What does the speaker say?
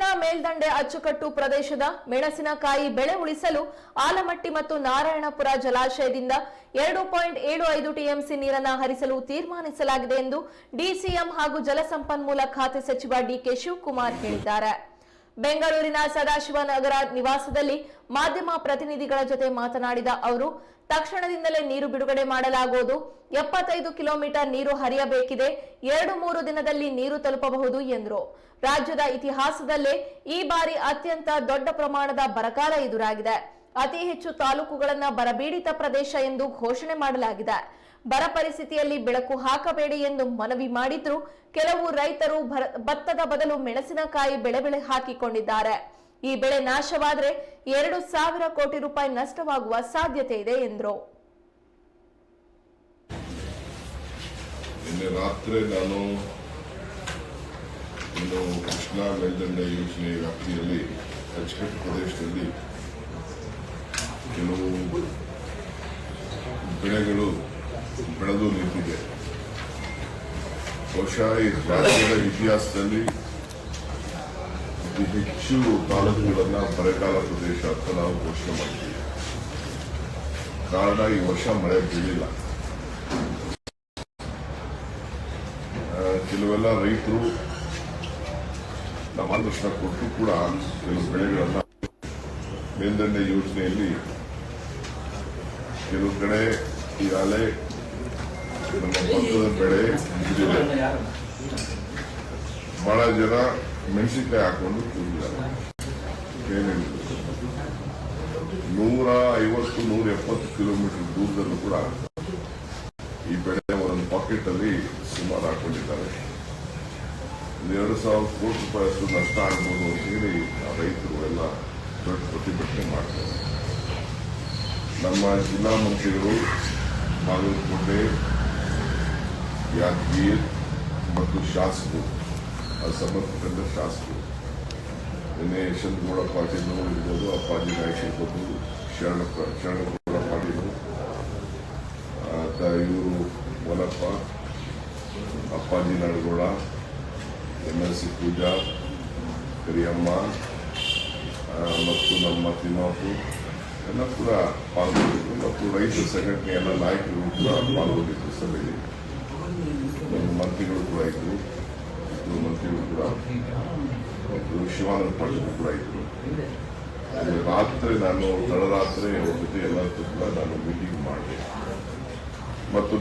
ಕೃಷ್ಣಾ ಮೇಲ್ದಂಡೆ ಅಚ್ಚುಕಟ್ಟು ಪ್ರದೇಶದ ಮೆಣಸಿನಕಾಯಿ ಬೆಳೆ ಉಳಿಸಲು ಆಲಮಟ್ಟಿ ಮತ್ತು ನಾರಾಯಣಪುರ ಜಲಾಶಯದಿಂದ ಎರಡು ಪಾಯಿಂಟ್ ಏಳು ಐದು ಟಿಎಂಸಿ ನೀರನ್ನು ಹರಿಸಲು ತೀರ್ಮಾನಿಸಲಾಗಿದೆ ಎಂದು ಡಿಸಿಎಂ ಹಾಗೂ ಜಲಸಂಪನ್ಮೂಲ ಖಾತೆ ಸಚಿವ ಡಿಕೆ ಶಿವಕುಮಾರ್ ಹೇಳಿದ್ದಾರೆ. ಬೆಂಗಳೂರಿನ ಸದಾಶಿವನಗರ ನಿವಾಸದಲ್ಲಿ ಮಾಧ್ಯಮ ಪ್ರತಿನಿಧಿಗಳ ಜೊತೆ ಮಾತನಾಡಿದ ಅವರು, ತಕ್ಷಣದಿಂದಲೇ ನೀರು ಬಿಡುಗಡೆ ಮಾಡಲಾಗುವುದು. ಎಪ್ಪತ್ತೈದು ಕಿಲೋಮೀಟರ್ ನೀರು ಹರಿಯಬೇಕಿದೆ. ಎರಡು ಮೂರು ದಿನದಲ್ಲಿ ನೀರು ತಲುಪಬಹುದು ಎಂದರು. ರಾಜ್ಯದ ಇತಿಹಾಸದಲ್ಲೇ ಈ ಬಾರಿ ಅತ್ಯಂತ ದೊಡ್ಡ ಪ್ರಮಾಣದ ಬರಗಾಲ ಎದುರಾಗಿದೆ. ಅತಿ ಹೆಚ್ಚು ತಾಲೂಕುಗಳನ್ನ ಬರಬೀಡಿತ ಪ್ರದೇಶ ಎಂದು ಘೋಷಣೆ ಮಾಡಲಾಗಿದೆ. ಬರ ಪರಿಸ್ಥಿತಿಯಲ್ಲಿ ಬೆಳಕು ಹಾಕಬೇಡಿ ಎಂದು ಮನವಿ ಮಾಡಿದ್ರು. ಕೆಲವು ರೈತರು ಭತ್ತದ ಬದಲು ಮೆಣಸಿನಕಾಯಿ ಬೆಳೆ ಬೆಳೆ ಹಾಕಿಕೊಂಡಿದ್ದಾರೆ. ಈ ಬೆಳೆ ನಾಶವಾದರೆ ಎರಡು ಸಾವಿರ ಕೋಟಿ ರೂಪಾಯಿ ನಷ್ಟವಾಗುವ ಸಾಧ್ಯತೆ ಇದೆ ಎಂದರು. ಕೃಷ್ಣಾ ಮೇಲ್ದಂಡ ಯೋಜನೆ ವ್ಯಾಪ್ತಿಯಲ್ಲಿ ಪ್ರದೇಶದಲ್ಲಿ ಕೆಲವು ಬೆಳೆಗಳು ಬೆಳೆದು ನಿಂತಿದೆ ಬಹುಶಃ ಈ ರಾಜ್ಯದ ಇತಿಹಾಸದಲ್ಲಿ ಅತಿ ಹೆಚ್ಚು ತಾಲೂಕುಗಳನ್ನ ಬರಗಾಲ ಪ್ರದೇಶ ಅಂತ ನಾವು ಘೋಷಣೆ ಮಾಡಿದ್ದೀವಿ ಕಾರಣ ಈ ವರ್ಷ ಮಳೆ ಬೀಳಿಲ್ಲ. ಕೆಲವೆಲ್ಲ ರೈತರು ಮಾರ್ಗದರ್ಶನ ಕೊಟ್ಟು ಕೂಡ ಕೆಲವು ಬೆಳೆಗಳನ್ನ ಮೇಲ್ದಂಡೆ ಯೋಜನೆಯಲ್ಲಿ ಕೆಲವು ಕಡೆ ಈಗಾಗಲೇ ಭತ್ತದ ಬೆಳೆ ಬಹಳ ಜನ ಮೆಣಸಿನಕಾಯಿ ಹಾಕೊಂಡು ಏನಿಲ್ಲ. ನೂರ ಐವತ್ತು, ನೂರ ಎಪ್ಪತ್ತು ಕಿಲೋಮೀಟರ್ ದೂರದಲ್ಲೂ ಕೂಡ ಈ ಬೆಳೆ ಒಂದು ಪಾಕೆಟ್ ಅಲ್ಲಿ ಸುಮಾರು ಹಾಕೊಂಡಿದ್ದಾರೆ. ಎರಡು ಸಾವಿರ ಕೋಟಿ ರೂಪಾಯಿ ಅಷ್ಟು ನಷ್ಟ ಆಗ್ಬೋದು ಅಂತ ಹೇಳಿ ರೈತರು ಎಲ್ಲ ದೊಡ್ಡ ಪ್ರತಿಭಟನೆ ಮಾಡ್ತಾರೆ. ನಮ್ಮ ಜಿಲ್ಲಾ ಮಂತ್ರಿಗಳು, ಬಾಗಲಕೋಟೆ ಯಾದಗಿರಿ ಮತ್ತು ಶಾಸಕರು ಅದು ಸಂಬಂಧಪಟ್ಟಂತ ಶಾಸಕರು ನಿನ್ನೆ ಯಶವಂತಗೌಡ ಪಾಟೀಲ್ ಇರ್ಬೋದು ಅಪ್ಪಾಜಿ ನಾಯಕ್ ಇರ್ಬೋದು ಶರಣ ಶರಣಗೌಡ ಪಾಟೀಲ್ ಇವರು Molappa Appaji Nadagouda M L C Pooja, Kariyamma ಮತ್ತು ನಮ್ಮ ತಿಮ್ಮಾಪು ಎಲ್ಲ ಕೂಡ ಪಾಲ್ಗೊಂಡಿದ್ದರು ಮತ್ತು ರೈತ ಸಂಘಟನೆ ಎಲ್ಲ ನಾಯಕರು ಕೂಡ ಪಾಲ್ಗೊಂಡಿದ್ದರು ಸಭೆಯಲ್ಲಿ. ಮಂತ್ರಿಗಳು ಕೂಡ ಇದ್ರು. ಇಬ್ಬರು ಮಂತ್ರಿಗಳು ಕೂಡ. ಮತ್ತು ಶಿವಾನಂದ ಪಾಟೀಲ್ ಕೂಡ ಅದು ರಾತ್ರಿ ನಾನು ತಡರಾತ್ರಿ ಅವ್ರ ಜೊತೆ ಎಲ್ಲರ ಕೂಡ ನಾನು ಮೀಟಿಂಗ್ ಮಾಡಿದೆ. ಮತ್ತು ನಮ್ಮ